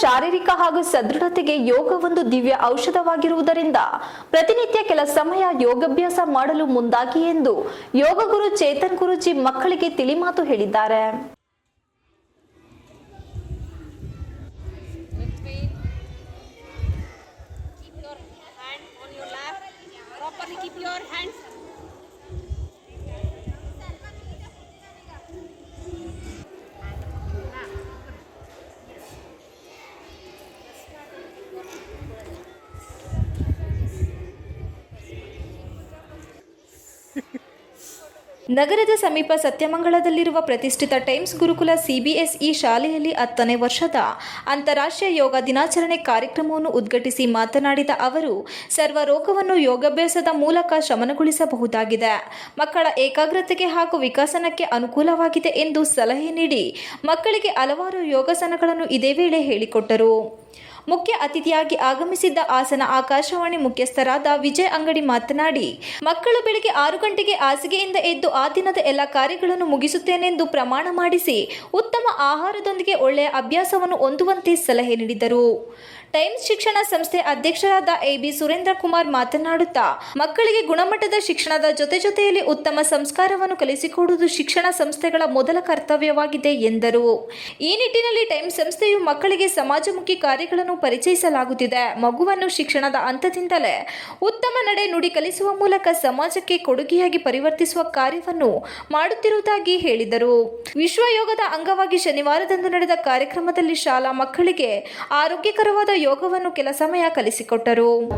ಶಾರೀರಿಕ ಹಾಗೂ ಸದೃಢತೆಗೆ ಯೋಗ ಒಂದು ದಿವ್ಯ ಔಷಧವಾಗಿರುವುದರಿಂದ ಪ್ರತಿನಿತ್ಯ ಕೆಲ ಸಮಯ ಯೋಗಾಭ್ಯಾಸ ಮಾಡಲು ಮುಂದಾಗಿ ಎಂದು ಯೋಗ ಗುರು ಚೇತನ್ ಗುರುಜಿ ಮಕ್ಕಳಿಗೆ ತಿಳಿಮಾತು ಹೇಳಿದ್ದಾರೆ. ನಗರದ ಸಮೀಪ ಸತ್ಯಮಂಗಳದಲ್ಲಿರುವ ಪ್ರತಿಷ್ಠಿತ ಟೈಮ್ಸ್ ಗುರುಕುಲ ಸಿಬಿಎಸ್ಇ ಶಾಲೆಯಲ್ಲಿ ಹತ್ತನೇ ವರ್ಷದ ಅಂತಾರಾಷ್ಟ್ರೀಯ ಯೋಗ ದಿನಾಚರಣೆ ಕಾರ್ಯಕ್ರಮವನ್ನು ಉದ್ಘಾಟಿಸಿ ಮಾತನಾಡಿದ ಅವರು, ಸರ್ವ ರೋಗವನ್ನು ಯೋಗಾಭ್ಯಾಸದ ಮೂಲಕ ಶಮನಗೊಳಿಸಬಹುದಾಗಿದೆ. ಮಕ್ಕಳ ಏಕಾಗ್ರತೆಗೆ ಹಾಗೂ ವಿಕಸನಕ್ಕೆ ಅನುಕೂಲವಾಗಿದೆ ಎಂದು ಸಲಹೆ ನೀಡಿ ಮಕ್ಕಳಿಗೆ ಹಲವಾರು ಯೋಗಾಸನಗಳನ್ನು ಇದೇ ವೇಳೆ ಹೇಳಿಕೊಟ್ಟರು. ಮುಖ್ಯ ಅತಿಥಿಯಾಗಿ ಆಗಮಿಸಿದ್ದ ಹಾಸನ ಆಕಾಶವಾಣಿ ಮುಖ್ಯಸ್ಥರಾದ ವಿಜಯ್ ಅಂಗಡಿ ಮಾತನಾಡಿ, ಮಕ್ಕಳು ಬೆಳಿಗ್ಗೆ ಆರು ಗಂಟೆಗೆ ಹಾಸಿಗೆಯಿಂದ ಎದ್ದು ಆ ದಿನದ ಎಲ್ಲ ಕಾರ್ಯಗಳನ್ನು ಮುಗಿಸುತ್ತೇನೆಂದು ಪ್ರಮಾಣ ಮಾಡಿಸಿ ಉತ್ತಮ ಆಹಾರದೊಂದಿಗೆ ಒಳ್ಳೆಯ ಅಭ್ಯಾಸವನ್ನು ಹೊಂದುವಂತೆ ಸಲಹೆ ನೀಡಿದರು. ಟೈಮ್ಸ್ ಶಿಕ್ಷಣ ಸಂಸ್ಥೆ ಅಧ್ಯಕ್ಷರಾದ ಎ ಬಿ ಸುರೇಂದ್ರ ಕುಮಾರ್ ಮಾತನಾಡುತ್ತಾ, ಮಕ್ಕಳಿಗೆ ಗುಣಮಟ್ಟದ ಶಿಕ್ಷಣದ ಜೊತೆ ಜೊತೆಯಲ್ಲಿ ಉತ್ತಮ ಸಂಸ್ಕಾರವನ್ನು ಕಲಿಸಿಕೊಡುವುದು ಶಿಕ್ಷಣ ಸಂಸ್ಥೆಗಳ ಮೊದಲ ಕರ್ತವ್ಯವಾಗಿದೆ ಎಂದರು. ಈ ನಿಟ್ಟಿನಲ್ಲಿ ಟೈಮ್ಸ್ ಸಂಸ್ಥೆಯು ಮಕ್ಕಳಿಗೆ ಸಮಾಜಮುಖಿ ಕಾರ್ಯಗಳನ್ನು ಪರಿಚಯಿಸಲಾಗುತ್ತಿದೆ. ಮಗುವನ್ನು ಶಿಕ್ಷಣದ ಹಂತದಿಂದಲೇ ಉತ್ತಮ ನಡೆ ನುಡಿ ಕಲಿಸುವ ಮೂಲಕ ಸಮಾಜಕ್ಕೆ ಕೊಡುಗೆಯಾಗಿ ಪರಿವರ್ತಿಸುವ ಕಾರ್ಯವನ್ನು ಮಾಡುತ್ತಿರುವುದಾಗಿ ಹೇಳಿದರು. ವಿಶ್ವ ಯೋಗದ ಅಂಗವಾಗಿ ಶನಿವಾರದಂದು ನಡೆದ ಕಾರ್ಯಕ್ರಮದಲ್ಲಿ ಶಾಲಾ ಮಕ್ಕಳಿಗೆ ಆರೋಗ್ಯಕರವಾದ ಯೋಗವನ್ನು ಕೆಲ ಸಮಯ ಕಲಿಸಿಕೊಟ್ಟರು.